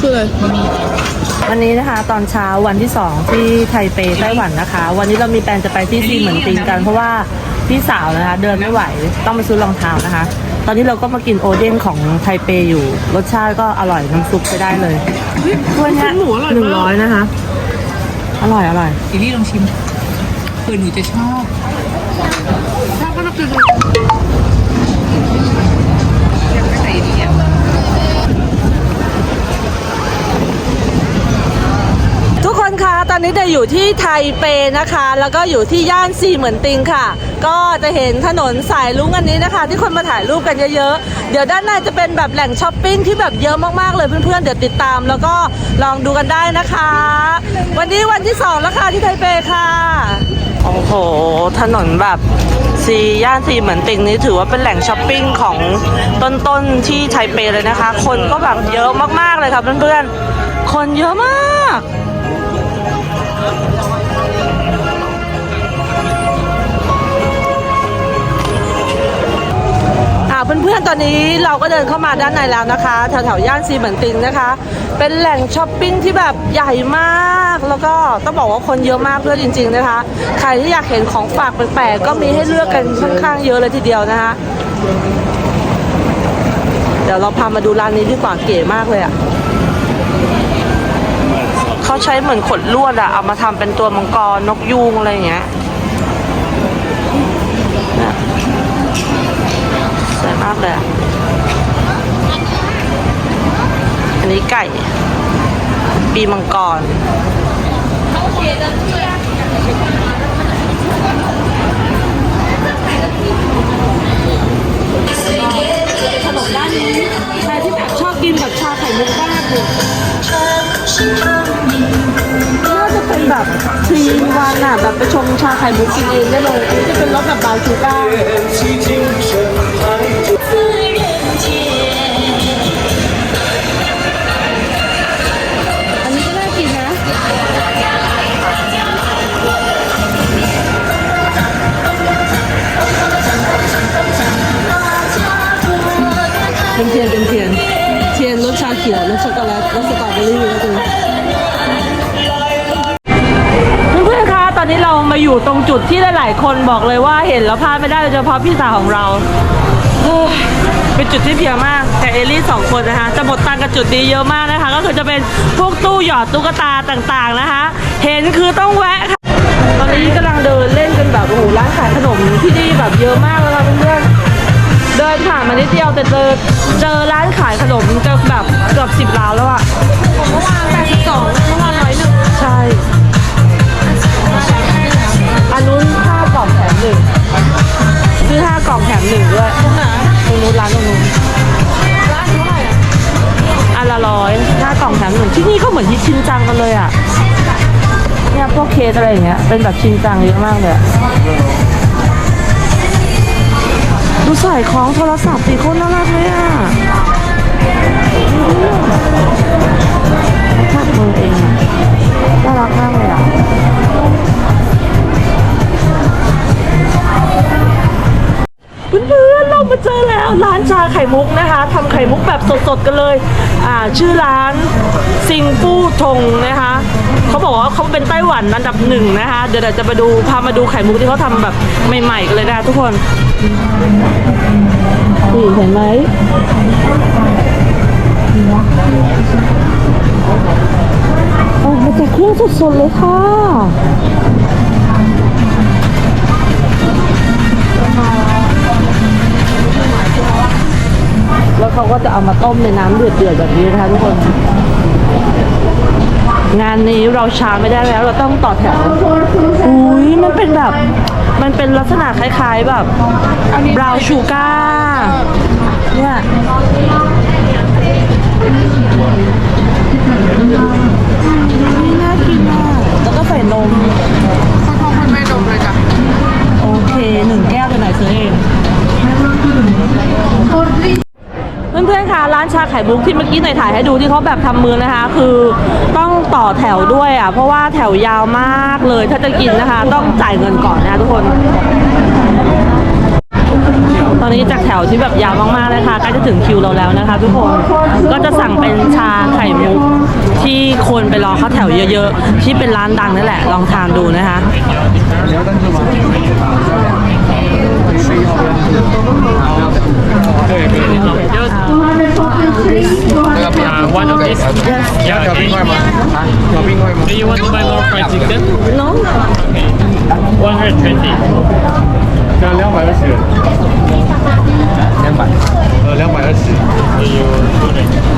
คืออะไรวันนี้นะคะ ตอนเช้าวันที่ 2 ที่ไทเปไต้หวันนะคะ วันนี้เรามีแปลนจะไปที่ซีเหมือนติงกัน เพราะว่าพี่สาวนะคะ เดินไม่ไหวต้องไปซื้อรองเท้านะคะ ตอนนี้เราก็มากินโอเด้งของไทเปอยู่ รสชาติก็อร่อยน้ำซุปไปได้เลยถ้วยเนี้ยหมูอร่อยหนึ่งมาร้อยกนะคะ อร่อยอร่อยอิลลี่ลองชิมเผื่อหนูจะชอบชอบก็ต้องกินอยากไปใส่ดีอะทุกคนคะตอนนี้เดยอยู่ที่ไทเปนะคะ แล้วก็อยู่ที่ย่านซีเหมือนติงค่ะ ก็จะเห็นถนนสายลุ้งอันนี้นะคะ ที่คนมาถ่ายรูปกันเยอะๆ เดี๋ยวด้านในจะเป็นแบบแหล่งช้อปปิ้งที่แบบเยอะมากๆเลยเพื่อนๆ เดี๋ยวติดตามแล้วก็ลองดูกันได้นะคะ วันนี้วันที่สองแล้วค่ะที่ไทเปค่ะโอ้โห ถนนแบบซีย่านซีเหมือนติงนี้ถือว่าเป็นแหล่งช้อปปิ้งของต้นๆที่ไทเปเลยนะคะ คนก็แบบเยอะมากๆเลยครับเพื่อนๆ คนเยอะมาก พื่อนๆ ตอนนี้เราก็เดินเข้ามาด้านในแล้วนะคะแถวๆย่านซีเหมือนติงนะคะ เป็นแหล่งช้อปปิ้งที่แบบใหญ่มาก แล้วก็ต้องบอกว่าคนเยอะมากเพื่อนจริง ๆนะคะ ใครที่อยากเห็นของฝากแปลกๆก็มีให้เลือกกันค่อนข้างเยอะเลยทีเดียวนะคะ เดี๋ยวเราพามาดูร้านนี้ดีกว่าเก๋มากเลยอะ่ะเขาใช้เหมือนขดลวดอะเอามาทำเป็นตัวมังกรนกยูงอะไรอย่างเงี้ยเนี่ยสวยมากเลยอะอันนี้ไก่ ปีมังกรขนมด้านนี้ใครที่แบบชอบกินแบบชาไข่มุกบ้างเนี่ยน่าจะเป็นแบบทรีวันอะแบบไปชงชาไข่มุกกินเองได้เลยอันนี้จะเป็นรสแบบบาวน์ชูกา ขียวรสช็อกโกแลตรสสตรอเบอรี่ก็คือเพื่อนๆคะตอนนี้เรามาอยู่ตรงจุดที่หลายๆคนบอกเลยว่าเห็นแล้วพลาดไม่ได้โดยเฉพาะพี่สาวของเราเฮ้ยเป็นจุดที่เพียงมาก แต่เอลลี่สองคนนะคะจะหมดตังค์กับจุดนี้เยอะมากนะคะ ก็คือจะเป็นพวกตู้หยอดตุ๊กตาต่างๆนะคะ เห็นคือต้องแวะค่ะ ตอนนี้กำลังเดินเล่นกันแบบโอ้โหร้านขายขนมที่นี่แบบเยอะมากเลยค่ะเพื่อนๆ เดินผ่านมานิดเดียวแต่เจอเจอร้านขายขนมจะแบบเกือบสิบร้านแล้วอะเมื่อวานแปดสิบสองเมื่อวานร้อยหนึ่งใช่อันนู้นห้ากล่องแถมหนึ่งซื้อห้ากล่องแถมหนึ่งด้วยตรงไหนตรงนู้นร้านตรงนู้นร้านเท่าไหร่อันละร้อยห้ากล่องแถมหนึ่งที่นี่ก็เหมือนที่ชินจังกันเลยอะเนี่ยพวกเคสอะไรอย่างเงี้ยเป็นแบบชินจังเยอะมากเลยอะ ดูใส่ของโทรศัพท์สีโคตรน่ารักเลยอะถักมือเองน่ารักมากเลยอะเพื่อน เรามาเจอแล้วร้านชาไข่มุกนะคะทำไข่มุกแบบสดๆกันเลยอ่าชื่อร้านซิงฟู่ทงนะคะเขาบอกว่าเขาเป็นไต้หวันอันดับหนึ่งนะคะเดี๋ยวเราจะมาดูพามาดูไข่มุกที่เขาทำแบบใหม่ๆกันเลยนะคะทุกคนนี่เห็นไหมออกมาจากเครื่องสดๆเลยค่ะ แล้วเขาก็จะเอามาต้มในน้ำเดือดๆแบบนี้นะคะทุกคน งานนี้เราช้าไม่ได้แล้ว เราต้องต่อแถว อุ้ยมันเป็นแบบ มันเป็นลักษณะคล้ายๆแบบบราวน์ชูก้า เนี่ย น่ากินมาก แล้วก็ใส่นม คนท้องคนไม่นมเลยจ้ะ โอเคหนึ่งแก้วตัวไหนซื้อเอง เพื่อนๆคะร้านชาไข่ข่มุกที่เมื่อกี้หน่อยถ่ายให้ดูที่เขาแบบทำมือนะคะ คือต้องต่อแถวด้วยอะเพราะว่าแถวยาวมากเลยถ้าจะกินนะคะ ต้องจ่ายเงินก่อนนะทุกคน ตอนนี้จากแถวที่แบบยาวมากๆเลยค่ะใกล้จะถึงคิวเราแล้วนะคะ ทุกคนก็จะสั่งเป็นชาไข่มุกที่คนไปรอเข้าแถวเยอะๆ ที่เป็นร้านดังนั่นแหละลองทานดูนะคะ Uh, one of these. Yeah, 要 Yeah, you're being white, Do you want to buy more fried chicken? No. Okay. 120. Now, 220. 200. Uh, 220. Do you want it?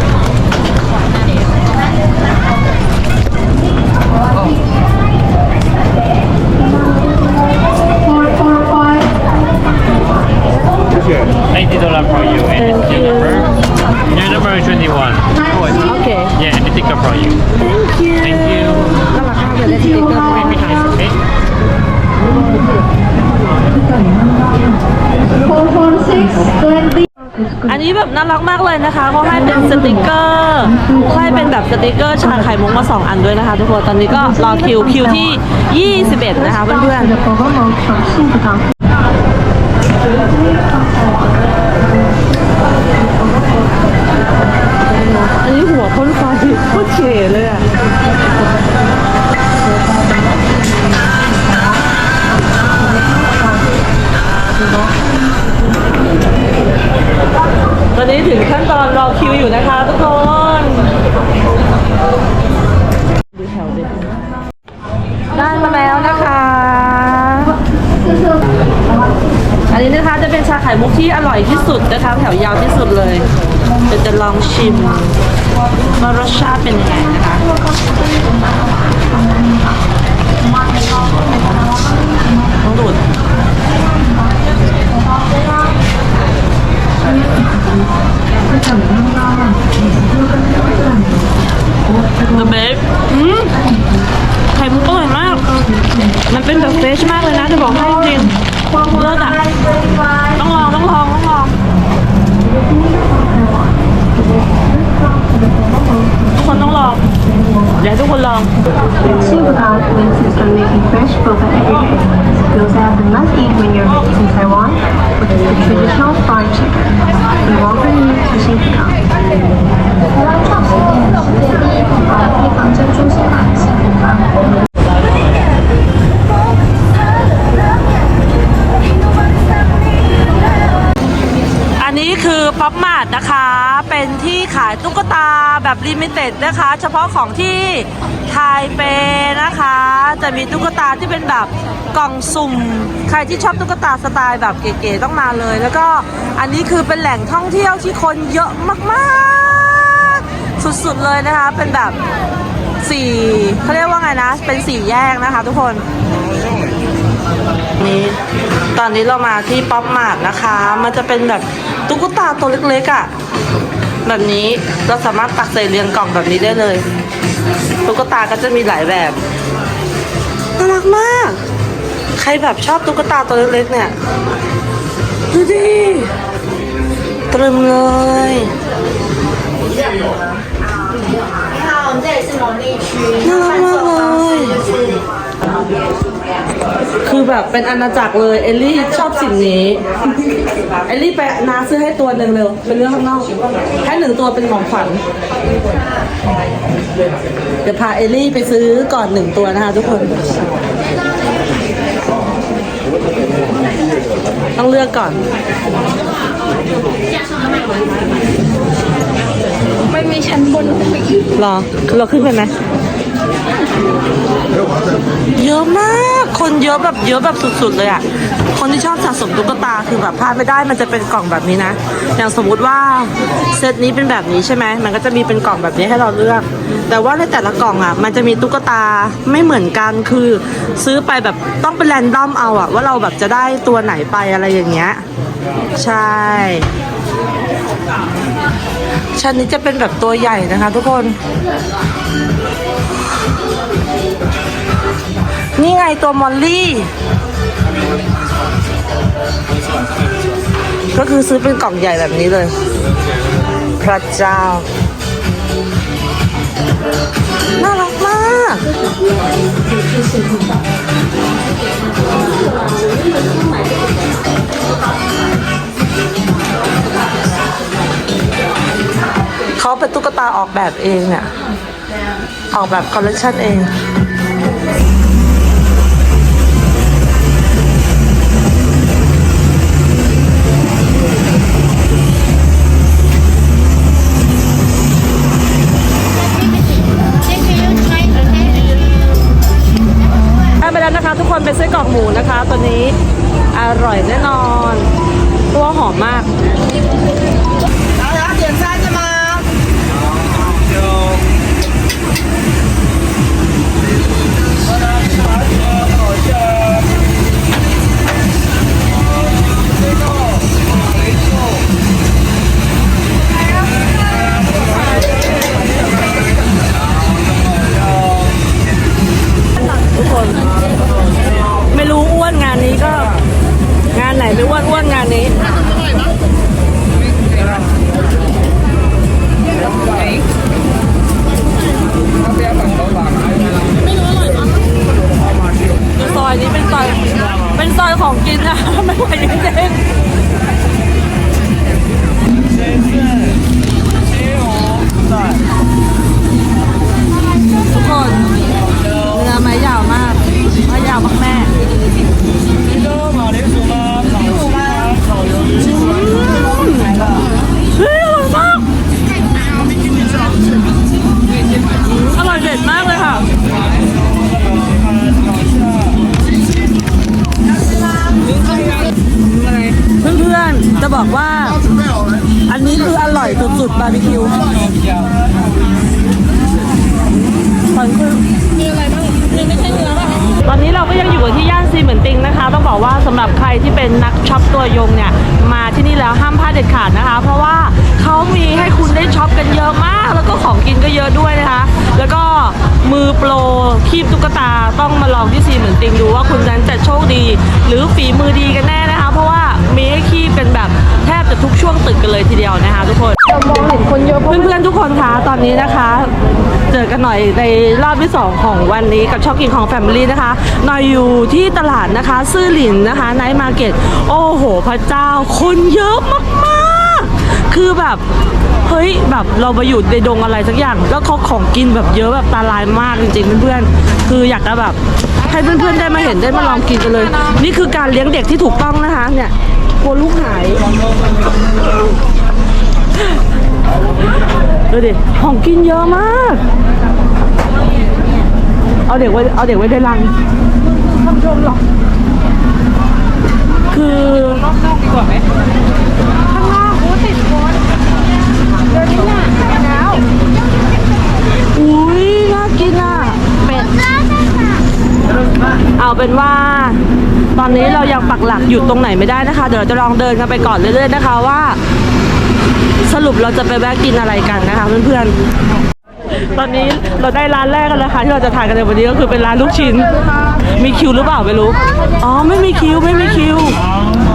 $90 for you and your number. Your number is twenty one. โอเค Yeah, and the ticket for you. thank you Thank you. น่ารักมากเลยได้สติ๊กเกอร์ Maybe nice, okay? อันนี้แบบน่ารักมากเลยนะคะเขาให้เป็นสติกเกอร์ให้เป็นแบบสติกเกอร์ชาไข่มุกมาสองอันด้วยนะคะ ทุกคน ตอนนี้ก็รอคิวคิวที่ 21 นะคะเพื่อนๆ โคตรเฉเลยอะตอนนี้ถึงขั้นตอนรอคิวอยู่นะคะทุกคนดูแถวดิได้มาแล้วนะคะ อันนี้นะคะจะเป็นชาไข่มุกที่อร่อยที่สุดนะคะ แถวยาวที่สุดเลยเดี๋ยวจะลองชิม ว่ารสชาติเป็นยังไงนะคะต้องดูด The best อืมไข่มุกอร่อยมาก มันเป็นแบบเฟรชมากเลยนะ จะบอกให้จริงเลิศอะ ต้องลอง ต้องลอง ต้องลอง ทุกคนต้องลอง อยากให้ทุก คนลอง Two without when to start making fresh boba every day. Gyoza is a must eat when you're in Taiwan, which is the traditional fried chicken. We welcome you to Shinkankan. อันนี้คือป๊อปมาดนะคะ เป็นที่ขายตุ๊กตาแบบลิมิเต็ดนะคะ เฉพาะของที่ไทยเปนะคะ จะมีตุ๊กตาที่เป็นแบบกล่องสุ่ม ใครที่ชอบตุ๊กตาสไตล์แบบเก๋ๆต้องมาเลย แล้วก็อันนี้คือเป็นแหล่งท่องเที่ยวที่คนเยอะมากๆ สุดๆเลยนะคะ เป็นแบบสี่เขาเรียกว่าไงนะ เป็นสี่แยกนะคะทุกคนนี้ตอนนี้เรามาที่ป๊อปมาร์ทนะคะ มันจะเป็นแบบตุ๊กตาตัวเล็กๆอะ่ะ แบบนี้เราสามารถตักใส่เรียงกล่องแบบนี้ได้เลยตุ๊กตาก็จะมีหลายแบบน่ารักมาก ใครแบบชอบตุ๊กตาตัวเล็กๆเนี่ยดูดิตรึมเลยน่ารักมากเลย คือแบบเป็นอาณาจักรเลยเอลลี่ชอบสิ่งนี้ เอลลี่ไปนาซื้อให้ตัวหนึ่งเร็ว เป็นเรื่องข้างนอกให้หนึ่งตัวเป็นของขวัญเดี๋ยวพาเอลลี่ไปซื้อก่อนหนึ่งตัวนะคะทุกคน ต้องเลือกก่อน ไม่มีชั้นบนรอ เราขึ้นไปไหม เยอะมาก คนเยอะแบบเยอะแบบสุด ๆ เลยอะ คนที่ชอบสะสมตุ๊กตาคือแบบพลาดไม่ได้ มันจะเป็นกล่องแบบนี้นะ อย่างสมมุติว่าเซตนี้เป็นแบบนี้ใช่ไหม มันก็จะมีเป็นกล่องแบบนี้ให้เราเลือก แต่ว่าในแต่ละกล่องอะ มันจะมีตุ๊กตาไม่เหมือนกัน คือซื้อไปแบบต้องเป็นแรนดอมเอาอะ ว่าเราแบบจะได้ตัวไหนไปอะไรอย่างเงี้ย ใช่ชั้นนี้จะเป็นแบบตัวใหญ่นะคะทุกคน นี่ไงตัวมอลลี่ ก็คือซื้อเป็นกล่องใหญ่แบบนี้เลย พระเจ้า น่ารักมาก เขาเป็นตุ๊กตาออกแบบเองเนี่ย ออกแบบคอลเลคชันเอง เป็นไส้กรอกหมูนะคะ ตัวนี้อร่อยแน่นอน ตัวหอมมาก รับใครที่เป็นนักช็อปตัวยงเนี่ยมาที่นี่แล้วห้ามพลาดเด็ดขาดนะคะ เพราะว่าเขามีให้คุณได้ช็อปกันเยอะมาก แล้วก็ของกินก็เยอะด้วยนะคะ แล้วก็มือโปรคีบตุ๊กตาต้องมาลองที่ซีเหมือนติงดูว่าคุณนั้นจะโชคดี หรือฝีมือดีกันแน่ มีให้คีบกันแบบแทบจะทุกช่วงตึกกันเลยทีเดียวนะคะทุกคนมองเห็นคนเยอะเพื่อนๆทุกคนคะตอนนี้นะคะ เจอกันหน่อยในรอบที่ 2 ของวันนี้กับช็อกกิ้งของแฟมิลี่นะคะหน่อยอยู่ที่ตลาดนะคะ ซื่อหลินนะคะไนท์มาร์เก็ตโอ้โห พระเจ้า คนเยอะมากๆ คือแบบเฮ้ยแบบเรามาอยู่ในดงอะไรสักอย่าง แล้วเขาของกินแบบเยอะแบบตาลายมากจริงๆเพื่อนๆคืออยากจะแบบให้เพื่อนๆได้มาเห็นได้มาลองกินกันเลย นี่คือการเลี้ยงเด็กที่ถูกต้องนะคะเนี่ย กลัวลูกหาย ดูดิ ของกินเยอะมาก เอาเด็กไว้ เอาเด็กไว้ในรังทำชมหรอ คือนอกดีกว่าไหมข้างนอกโอ้ติดคนเดี๋ยวนี้น่ะแล้ว อุ้ยน่ากินอะ เป็ด เอาเป็นว่า ตอนนี้เรายังปักหลักอยู่ตรงไหนไม่ได้นะคะ เดี๋ยวเราจะลองเดินกันไปก่อนเรื่อยๆนะคะว่า สรุปเราจะไปแวะกินอะไรกันนะคะเพื่อนๆ ตอนนี้เราได้ร้านแรกกันแล้วค่ะที่เราจะทานกันในวันนี้ก็คือเป็นร้านลูกชิ้น มีคิวหรือเปล่าไม่รู้ อ๋อไม่มีคิวไม่มีคิว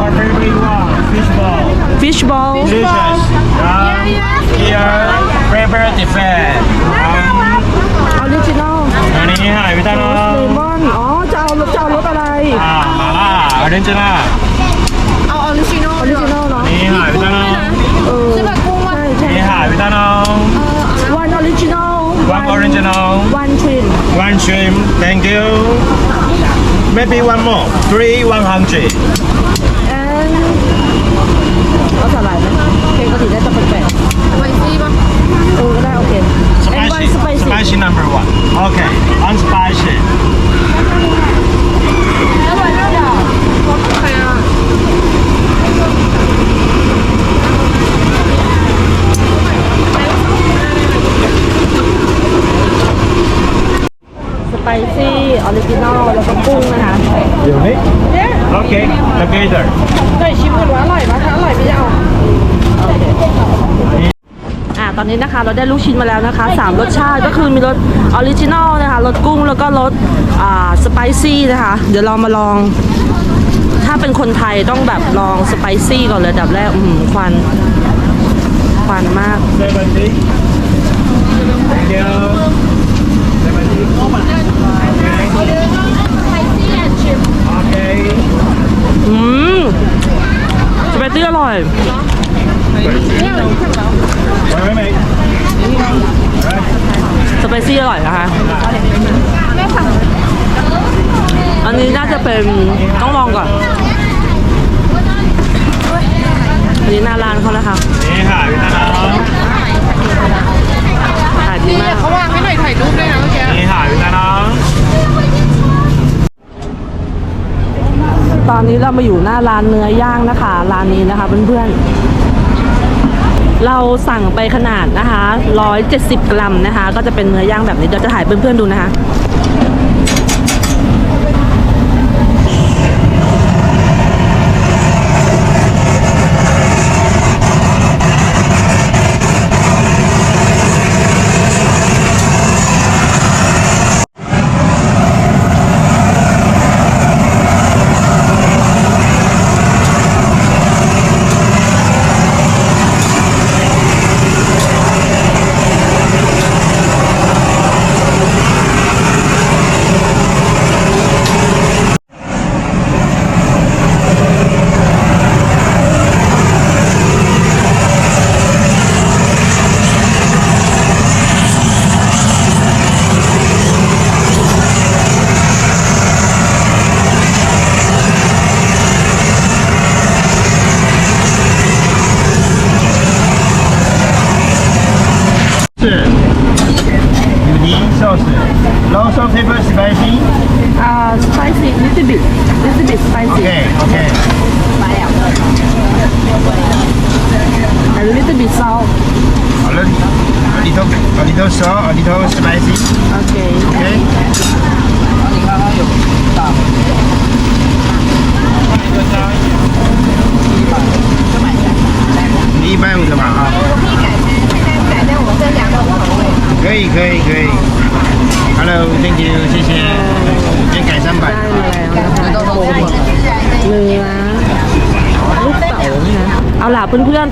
Our favorite one, fish ball. fish ball Delicious. Um, here, prepare the fan. ออริจินอลอันนี้หายไปตั้งเลแล้ว อะไรอ่ามาล่าออเรนจ์น่าเอาออริจินอลออริจินอลเนาะนี่หายไปตั้งแล้วเออใช่ป่ะกุ้งว่าใช่ใช่นี่หายไปตั้งแล้ว one original one original one twin one shrimp thank you maybe one more three one hundred and เอาสาหร่ายไหมเพลงก็ถือได้จะเป็นแปลก ไวซี่ป่ะ ๆเออก็ได้โอเค and one spicy spicy spicy number one okay one spicy ใครอะ สไปซี่ออริจินอลแล้วก็กุ้งนะคะ อยู่นี่ okay together เคยชิมกันว่าอร่อยป่ะถ้าอร่อยไม่เอา อ่าตอ นนี้นะคะ เราได้ลูกชิ้นมาแล้วนะคะสามรสชาติก็คือมีรสออริจินอลนะคะรสกุ้งแล้วก็รสอ่าสไปซี่นะคะ เดี๋ยวเรามาลอง ถ้าเป็นคนไทยต้องแบบลองสไปซี่ก่อนเลยอันดับแรกอืมควัน ควันวันมาก Seventy. Thank you. Seventy. Okay. อืมสปาเกตตี้อร่อย Wait, wait, wait. สไปซี่อร่อยนะคะ อันนี้น่าจะเป็นต้องลองก่อน อันนี้หน้าร้านเขานะคะนี่ค่ะพี่ตาน้องขายดีมากเขาวางให้หน่อยถ่ายรูปด้วยนะเมื่อกี้นี่ค่ะพี่ตาน้องตอนนี้เรามาอยู่หน้าร้านเนื้อย่างนะคะ ร้านนี้นะคะเพื่อนๆ เราสั่งไปขนาดนะคะ 170 กรัมนะคะ ก็จะเป็นเนื้อย่างแบบนี้เดี๋ยวจะถ่ายเพื่อนๆดูนะคะ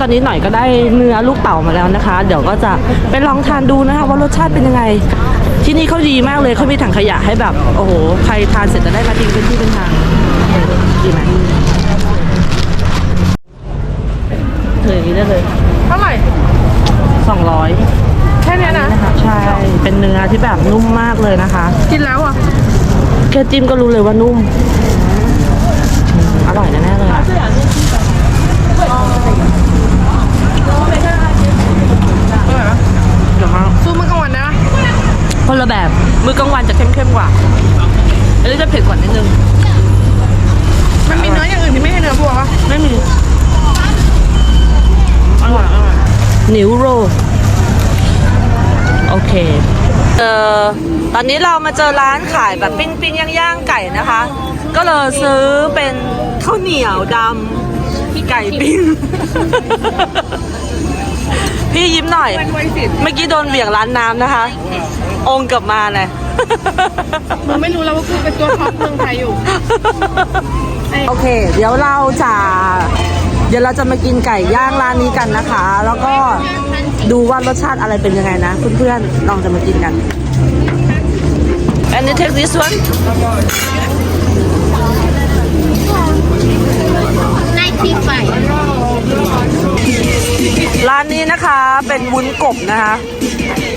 ตอนนี้หน่อยก็ได้เนื้อลูกเต๋ามาแล้วนะคะ เดี๋ยวก็จะไปลองทานดูนะคะว่ารสชาติเป็นยังไง ที่นี่เขาดีมากเลยเขามีถังขยะให้แบบ โอ้โหใครทานเสร็จจะได้มาทิ้งเป็นที่เป็นทางดีไหมเธออย่างนี้ได้เลยเท่าไหร่สองร้อยแค่เนี้ยนะใช่เป็นเนื้อที่แบบนุ่มมากเลยนะคะ กินแล้วอะแค่จิ้มก็รู้เลยว่านุ่ม อร่อยแน่ๆเลยอะเดี๋ยวมา สู้มันกลางวันนะ คนละแบบ มื้อกลางวันจะเข้มๆกว่าอันนี้จะเผ็ดกว่านิดนึง มันมีเนื้ออย่างอื่นที่ไม่ใช่เนื้อวัวปะไม่มี อร่อยอร่อยนิวโร โอเค เออตอนนี้เรามาเจอร้านขายแบบปิ้งปิ้งย่างย่างๆไก่นะคะ ก็เลยซื้อเป็นข้าวเหนียวดำไก่ปิ้ง พี่ยิ้มหน่อย เมื่อกี้โดนเหวี่ยงร้านน้ำนะคะ องค์กลับมาเลยมึงไม่รู้แล้วว่ากูเป็นตัวท็อปเมืองไทยอยู่ โอเค เดี๋ยวเราจะเดี๋ยวเราจะมากินไก่ย่างร้านนี้กันนะคะ แล้วก็ดูว่ารสชาติอะไรเป็นยังไงนะ เพื่อนๆลองจะมากินกัน and you take this one ะคะเป็นวุ้นกบนะคะ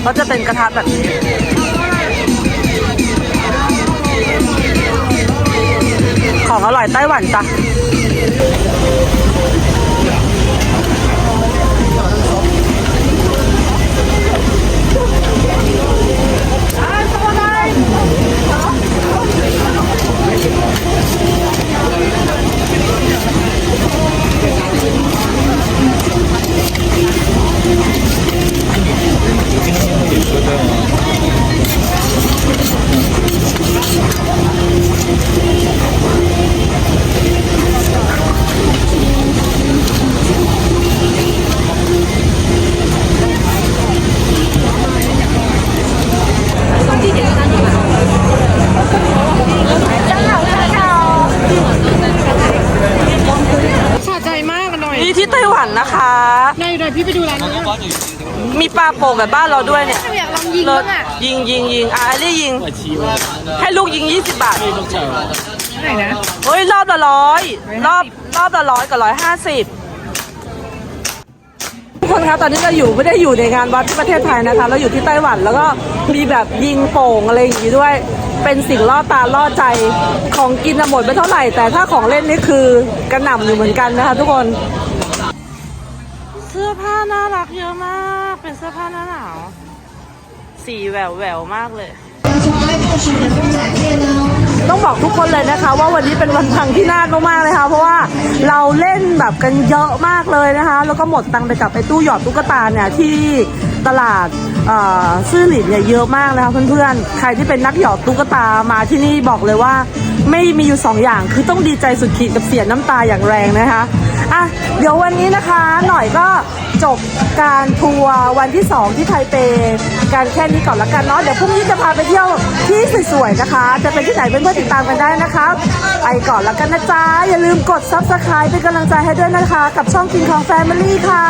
ก็จะเป็นกระทะแบบนี้ของอร่อยไต้หวันจ้ะ อยากลองยิงเลิบ้าศงอะยิงยิงยิงอะไอ้นี่ยิง ให้ลูกยิง 20 บาท ไหนนะเฮ้ย รอบละร้อยรอบรอบละร้อยกับร้อยห้าสิบทุกคนคะตอนนี้เราอยู่ไม่ได้อยู่ในงานวัดที่ประเทศไทยนะคะ เราอยู่ที่ไต้หวันแล้วก็มีแบบยิงโป่งอะไรอย่างงี้ด้วย เป็นสิ่งล่อตาล่อใจของกินน่ะหมดไปเท่าไหร่ แต่ถ้าของเล่นนี่คือกระหน่ำอยู่เหมือนกันนะคะ ทุกคน เสื้อผ้าน่ารักเยอะมาก เป็นเสื้อผ้าหน้าหนาว สีแหววแหววๆมากเลย ต้องบอกทุกคนเลยนะคะ ว่าวันนี้เป็นวันพังที่น่านมากๆเลยค่ะเพราะว่าเราเล่นแบบกันเยอะมากเลยนะคะ แล้วก็หมดตังค์ไปกับไอ้ตู้หยอดตุ๊กตาเนี่ยที่ตลาดซื่อหลินเนี่ยเยอะมากนะคะเพื่อนๆ ใครที่เป็นนักหยอดตุ๊กตามาที่นี่บอกเลยว่า ไม่มีอยู่สองอย่าง คือต้องดีใจสุดขีดกับเสียน้ำตาอย่างแรงนะคะอะเดี๋ยววันนี้นะคะหน่อยก็จบการทัวร์วันที่ 2 ที่ไทเปการแค่นี้ก่อนละกันเนาะเดี๋ยวพรุ่งนี้จะพาไปเที่ยวที่สวยๆนะคะ จะเป็นที่ไหนเพื่อนๆติดตามกันได้นะคะไปก่อนละกันนะจ๊ะ อย่าลืมกด subscribe เป็นกำลังใจให้ด้วยนะคะ กับช่องกินของ Family ค่ะ